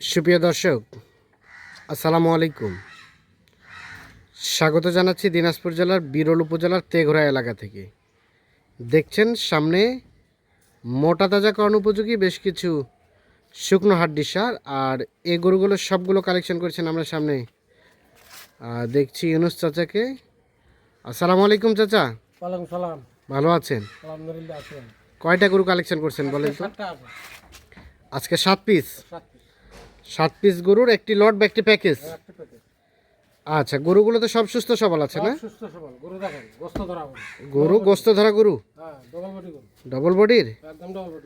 সুপ্রিয় দর্শক আসসালামু আলাইকুম। স্বাগত জানাচ্ছি দিনাজপুর জেলার বিরল উপজেলার তেঘরা এলাকা থেকে। দেখছেন সামনে মোটা তাজা তাজাকরণ উপযোগী বেশ কিছু শুকনো হাড্ডি সার আর এই গরুগুলো সবগুলো কালেকশন করেছেন আমরা সামনে। আর দেখছি ইউনুস চাচাকে। আসসালামু আলাইকুম চাচা। ওয়ালাইকুম সালাম। ভালো আছেন? আলহামদুলিল্লাহ আছেন কয়টা গরু কালেকশন করছেন বলেন তো? আজকে সাত পিস সাত পিস সাত পিস গরুর একটি লট বা একটি প্যাকেজ আচ্ছা গরুগুলো তো সব সুস্থ সবল আছে না? সুস্থ সবল গরু দেখেন গোস্ত ধরা গরু। গরু গোস্ত ধরা গরু? হ্যাঁ ডবল বডির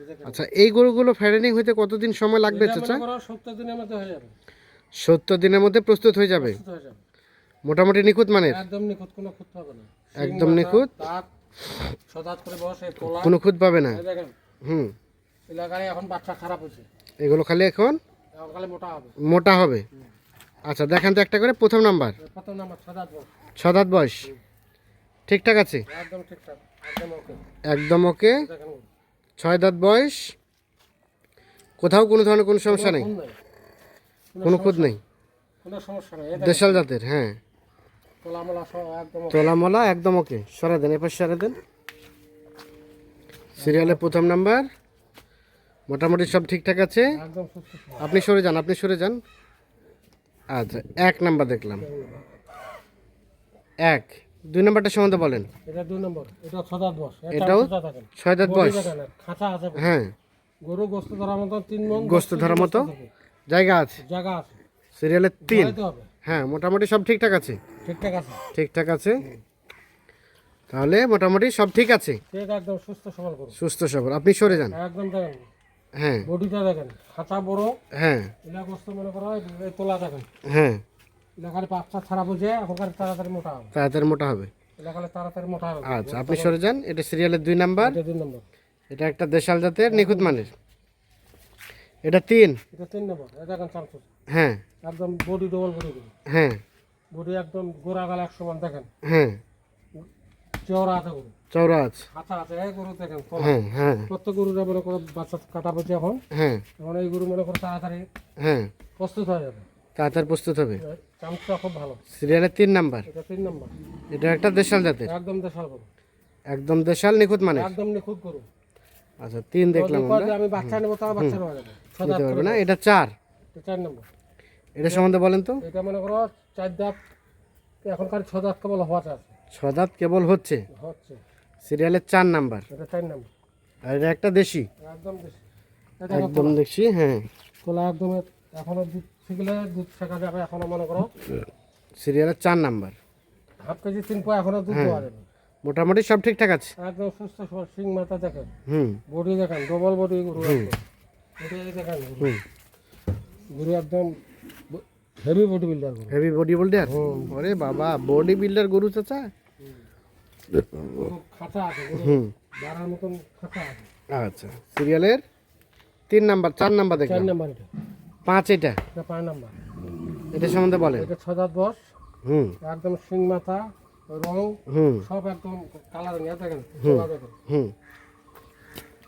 দেখেন। আচ্ছা এই গরুগুলো ফ্যারেনিং হইতে কতদিন সময় লাগবে চাচা? সত্তর দিনের মধ্যে হয়ে প্রস্তুত হয়ে যাবে? হয়ে মোটামুটি নিখুঁত মানের? একদম নিখুঁত কোনো খুঁত পাবে না। একদম নিখুঁত? দাঁত সদাত করে বসে তোলা কোনো খুঁত পাবে না? হুম। এলাকায় এখন বাচ্চা খারাপ হয়েছে। এগুলো খালি এখন? মোটা হবে। আচ্ছা দেখান তো একটা করে প্রথম নাম্বার। প্রথম নাম্বার ছ দাঁত বয়স। ঠিকঠাক আছে? একদম ঠিকঠাক একদম ওকে। একদম ওকে। ছয় দাঁত বয়স। কোথাও কোনো ধরনের কোনো সমস্যা নেই? কোনো খুঁত নেই? কোনো সমস্যা নেই। দেশাল জাতের হ্যাঁ। তোলা মোলা সব একদম ওকে। সরা দেন এপাশ সরা দেন। সিরিয়ালের প্রথম নাম্বার। মোটামুটি সব ঠিকঠাক আছে। আপনি সরে যান আপনি সরে যান। আচ্ছা এক নাম্বার দেখলাম। এক। দুই নাম্বারটা সম্বন্ধে বলেন। এটা দুই নম্বর। এটা এটাও ছয় দাঁত বয়স খাঁচা আছে হ্যাঁ। গরু গোস্ত ধরার মতো তিন মন গোস্ত ধরার মতো? জায়গা আছে? জায়গা আছে। সিরিয়ালের তিন। হ্যাঁ মোটামুটি সব ঠিকঠাক আছে? ঠিকঠাক আছে। ঠিকঠাক আছে? তাহলে মোটামুটি সব ঠিক আছে? ঠিক একদম সুস্থ সবল সুস্থ সবল। আপনি সরে যান। একদম হ্যাঁ। বডিটা দেখেন খাঁচা বড়। হ্যাঁ। এলা গোস্ত মনে করো তোলা দেখেন। হ্যাঁ। এলাকার বাচ্চা ছাড়া বুঝে এখনকার তাড়াতাড়ি মোটা হবে। তাড়াতাড়ি মোটা হবে। এলাকার তাড়াতাড়ি মোটা হবে। আচ্ছা আপনি সরে যান এটা সিরিয়ালের দুই নাম্বার। এটা দুই নম্বর। এটা একটা দেশাল জাতের নিখুঁত মানের। এটা তিন। এটা তিন নম্বর। এটা দেখেন চামচুর হ্যাঁ। একদম বডি ডবল বডি হ্যাঁ। বডি একদম গোড়া গাল একশো মান দেখেন। হ্যাঁ। চওড়া আছে চৌড়া আছে। এই গরু দেখেন হ্যাঁ হ্যাঁ। প্রত্যেক গরুরা মনে করো বাচ্চা কাটা পড়ছে এখন হ্যাঁ। এখন এই গরু মনে করো তাড়াতাড়ি হ্যাঁ। প্রস্তুত হয়ে যাবে। তাড়াতাড়ি প্রস্তুত হবে। চামচটা খুব ভালো। সিরিয়ালের তিন নাম্বার। এটা তিন নম্বর। এটা একটা দেশাল জাতের। একদম দেশাল গরু। একদম দেশাল নিখুঁত মানের। একদম নিখুঁত গরু। আচ্ছা তিন দেখলাম আমরা। আমি বাচ্চা নেব তাও বাচ্চা নেওয়া যাবে। নিতে পারবে না। এটা চার। চার নম্বর। এটা সম্বন্ধে বলেন তো। এটা মনে করো চার দাঁত এখনকার ছ দাঁত কেবল হওয়াতে আছে। ছ দাঁত কেবল হচ্ছে। হচ্ছে। সিরিয়ালের চার নাম্বার। এটা চার নম্বর। আর এটা একটা দেশি। একদম দেশি। একদম দেখছি হ্যাঁ। তোলা একদম এখনও দুধ শিখলে দুধ শেখা যাবে এখনও মনে করো। সিরিয়ালের চার নাম্বার। হাফ কেজি তিন পয় এখনও দুধ দেওয়া যাবে। মোটামুটি সব ঠিকঠাক আছে। একদম সুস্থ সবল সিং মাথা দেখেন। হুম। বডি দেখেন ডবল বডি গরু একদম। দেখেন। হুম। গরু একদম হেভি বডি বিল্ডার গরু। হেভি বডি বিল্ডার ওরে বাবা বডি বিল্ডার গরু চাচা আচ্ছা সিরিয়ালের তিন নাম্বার চার নাম্বার চার দেখলাম নাম্বার এটা। পাঁচ এটা? পাঁচ নাম্বার। এটা সম্বন্ধে বলেন। এটা দাঁত বস হুম। একদম মাথা রং হুম। সব একদম কালার নিয়ে দেখেন হুম।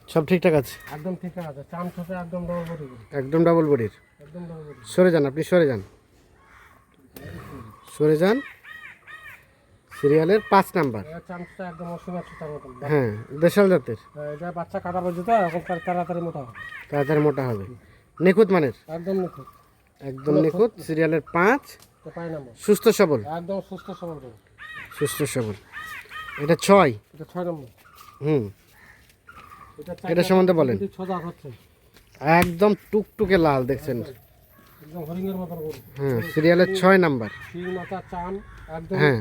সব ঠিকঠাক আছে? একদম ঠিক আছে। চাম একদম ডবল একদম ডাবল বডির একদম ডবল বডি সরে যান আপনি সরে যান। সরে যান। সিরিয়ালের পাঁচ নাম্বার। চামচটা একদম হ্যাঁ দেশাল জাতের। এটা বাচ্চা কাটা পর্যন্ত এখন তাড়াতাড়ি মোটা হবে। তাড়াতাড়ি মোটা হবে। নিখুঁত মানের? একদম নিখুঁত। একদম নিখুঁত সিরিয়ালের পাঁচ। সুস্থ সবল? একদম সুস্থ সবল সুস্থ সবল। এটা ছয়? এটা ছয় নম্বর। হুম। এটা এটা সম্বন্ধে বলেন। একদম টুকটুকে লাল দেখছেন? হ্যাঁ সিরিয়ালের ছয় নাম্বার। হ্যাঁ।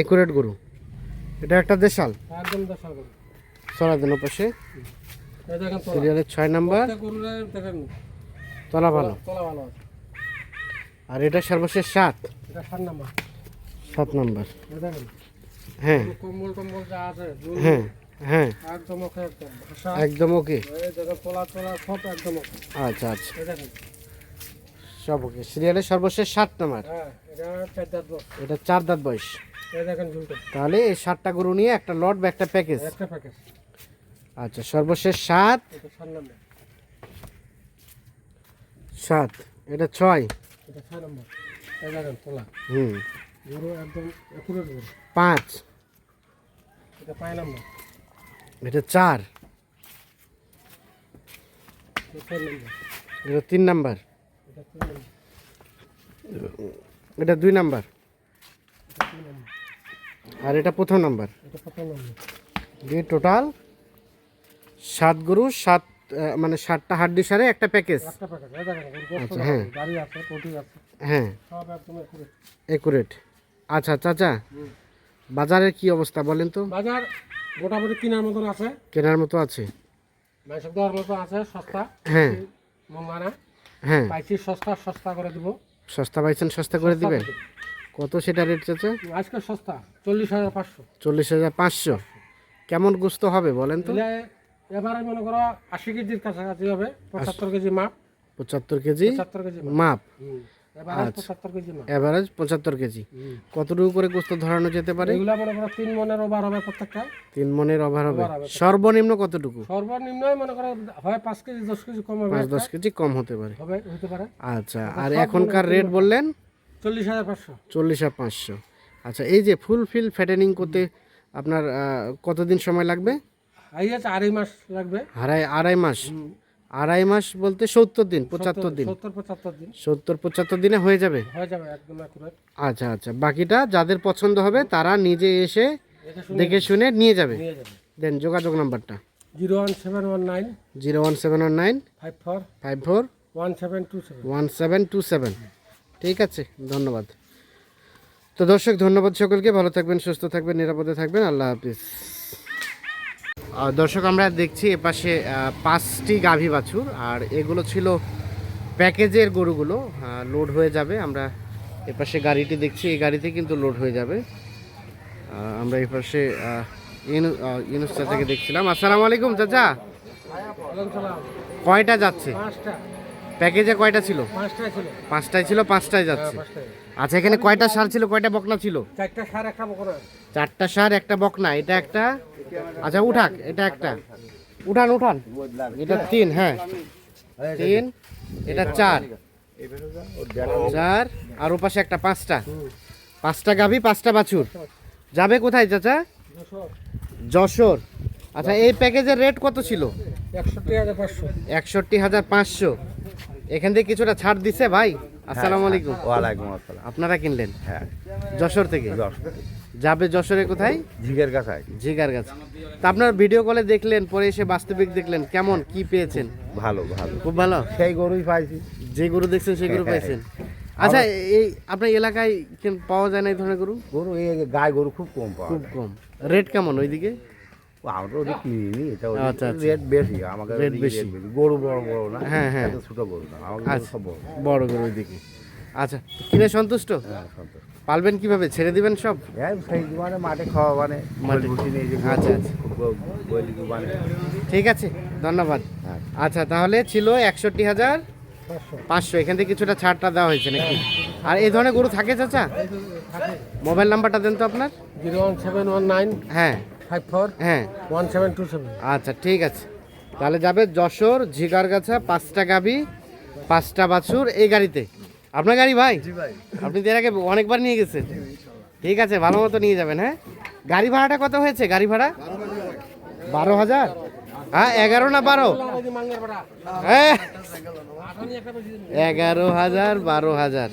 একুরেট গরু। এটা একটা দেশাল? একদম দেশাল গরু। চলা দেন পাশে সিরিয়ালের ছয় নাম্বার। তলা ভালো। তোলা ভালো আছে। আর এটা সর্বশেষ সাত। এটা সাত নম্বর। সাত নাম্বার। হ্যাঁ। হ্যাঁ হ্যাঁ। একদম ওকে একদম। ওকে। আচ্ছা আচ্ছা। সব ওকে। সিরিয়ালের সর্বশেষ সাত নাম্বার। হ্যাঁ এটা চার দাঁত বয়স। তাহলে এই সাতটা গরু নিয়ে একটা লট বা একটা প্যাকেজ। আচ্ছা সর্বশেষ সাত। সাত এটা ছয়। হুম। পাঁচ। এটা চার। এটা তিন নাম্বার। এটা দুই নাম্বার। আর এটা প্রথম নাম্বার। দিয়ে টোটাল সাত গরু সাত মানে সাতটা হাড্ডি সারে একটা প্যাকেজ আচ্ছা, হ্যাঁ। হ্যাঁ। একুরেট আচ্ছা চাচা বাজারের কি অবস্থা বলেন তো? বাজার মোটামুটি কেনার মতন আছে। কেনার মতো আছে। আছে সস্তা। হ্যাঁ। মঙ্গা না হ্যাঁ। পাইছি সস্তা সস্তা করে দিব। সস্তা পাইছেন সস্তা করে দিবেন? কত সেটা রেট চাচ্ছে আজকে সস্তা চল্লিশ হাজার পাঁচশো। চল্লিশ হাজার পাঁচশো। কেমন গুস্ত হবে বলেন তো? এবারে মনে করো আশি কেজির কাছাকাছি হবে পঁচাত্তর কেজি মাপ। পঁচাত্তর কেজি পঁচাত্তর কেজি মাপ। হুম। এবারে পঁচাত্তর কেজি। কতটুকু করে গোস্ত ধরানো যেতে পারে? এগুলা মনে করো তিন মনের ওভার হবে প্রত্যেকটা। তিন মনের ওভার হবে। সর্বনিম্ন কতটুকু? সর্বনিম্ন মনে করো হয় পাঁচ কেজি দশ কেজি কম হবে। পাঁচ দশ কেজি কম হতে পারে। হতে পারে। আচ্ছা আর এখনকার রেট বললেন? চল্লিশ হাজার পাঁচশো। চল্লিশ আর পাঁচশো। আচ্ছা এই যে ফুল ফিল ফ্যাটেনিং করতে আপনার কতদিন সময় লাগবে? আড়াই মাস লাগবে। আড়াই আড়াই মাস। আড়াই মাস বলতে সত্তর দিন পঁচাত্তর দিন। সত্তর পঁচাত্তর দিন। হয়ে যাবে? আচ্ছা আচ্ছা। বাকিটা যাদের পছন্দ হবে তারা নিজে এসে দেখে শুনে নিয়ে যাবে। দেন যোগাযোগ নাম্বারটা। Zero one seven one nine zero one seven one nine five four five four one seven two seven. One seven two seven. ঠিক আছে ধন্যবাদ। তো দর্শক ধন্যবাদ সকলকে। ভালো থাকবেন সুস্থ থাকবেন নিরাপদে থাকবেন। আল্লাহ হাফিজ। দর্শক, আমরা দেখছি এপাশে পাঁচটি গাভী বাছুর, আর এগুলো ছিল প্যাকেজের গরুগুলো লোড হয়ে যাবে। আমরা এপাশে গাড়িটি দেখছি, এই গাড়িতে কিন্তু লোড হয়ে যাবে। আমরা এপাশে ইউনুস চাচাকে দেখছিলাম। আসসালামু আলাইকুম, চাচা। কয়টা যাচ্ছে? প্যাকেজে কয়টা ছিল? পাঁচটা ছিল। পাঁচটায় ছিল পাঁচটায় যাচ্ছে। আচ্ছা এখানে কয়টা সার ছিল কয়টা বকনা ছিল? চারটা সার একটা বকরা চারটা সার একটা বকনা এটা একটা? আচ্ছা উঠাক এটা একটা। উঠান উঠান। এটা তিন হ্যাঁ। তিন এটা চার। চার আর ওপাশে একটা পাঁচটা। পাঁচটা গাভী পাঁচটা বাছুর। যাবে কোথায় চাচা? যশোর। আচ্ছা এই প্যাকেজের রেট কত ছিল? একষট্টি হাজার পাঁচশো। একষট্টি হাজার পাঁচশো। এখান থেকে কিছুটা ছাড় দিছে ভাই। আসসালামু আলাইকুম। ওয়ালাইকুম আসসালাম। আপনারা কিনলেন? হ্যাঁ। যশোর থেকে? যাবে যশোরে কোথায়? ঝিগের কাছায়। জিগার গাছ তা আপনার ভিডিও কলে দেখলেন পরে এসে বাস্তবিক দেখলেন কেমন কি পেয়েছেন? ভালো ভালো। খুব ভালো? সেই গরুই পাইছি। যে গরু দেখছেন সেই গরু পেয়েছেন আচ্ছা এই আপনার এলাকায় কেন- পাওয়া যায় না এই ধরনের গরু? গরু এই গায়ে গরু খুব কম পাওয়া খুব কম। রেট কেমন ওইদিকে। আমরা ওদের কিনিনি এটা আচ্ছা, আচ্ছা। রেট বেশি আমাকে ওদিকে বেশি। গরু বড় বড় না হ্যাঁ, হ্যাঁ। ছোট গরু না আমাকে আচ্ছা সব বড়। বড় গরু ওইদিকে। আচ্ছা কিনে সন্তুষ্ট? হ্যাঁ সন্তোষ পালবেন কীভাবে? ছেড়ে দিবেন সব? হ্যাঁ সেই মানে মাঠে খাওয়া মানে মাঠে। আচ্ছা, আচ্ছা। মানে। ঠিক আছে ধন্যবাদ। হ্যাঁ। আচ্ছা তাহলে ছিল একষট্টি হাজার পাঁচশো। পাঁচশো। এখান থেকে কিছুটা ছাড়টা দেওয়া হয়েছে নাকি? আর এই ধরনের গরু থাকে চাচা? মোবাইল নাম্বারটা দেন তো আপনার? Zero one seven one nine. হ্যাঁ। ফাইভ ফোর হ্যাঁ। One seven two seven. আচ্ছা ঠিক আছে। তাহলে যাবে যশোর ঝিগারগাছা পাঁচটা গাবি পাঁচটা বাছুর এই গাড়িতে। আপনার গাড়ি ভাই? আপনি তো এর আগে অনেকবার নিয়ে গেছেন। ঠিক আছে ভালো মতো নিয়ে যাবেন হ্যাঁ? গাড়ি ভাড়াটা কত হয়েছে গাড়ি ভাড়া? বারো হাজার। হ্যাঁ এগারো না বারো? হ্যাঁ। এগারো হাজার বারো হাজার।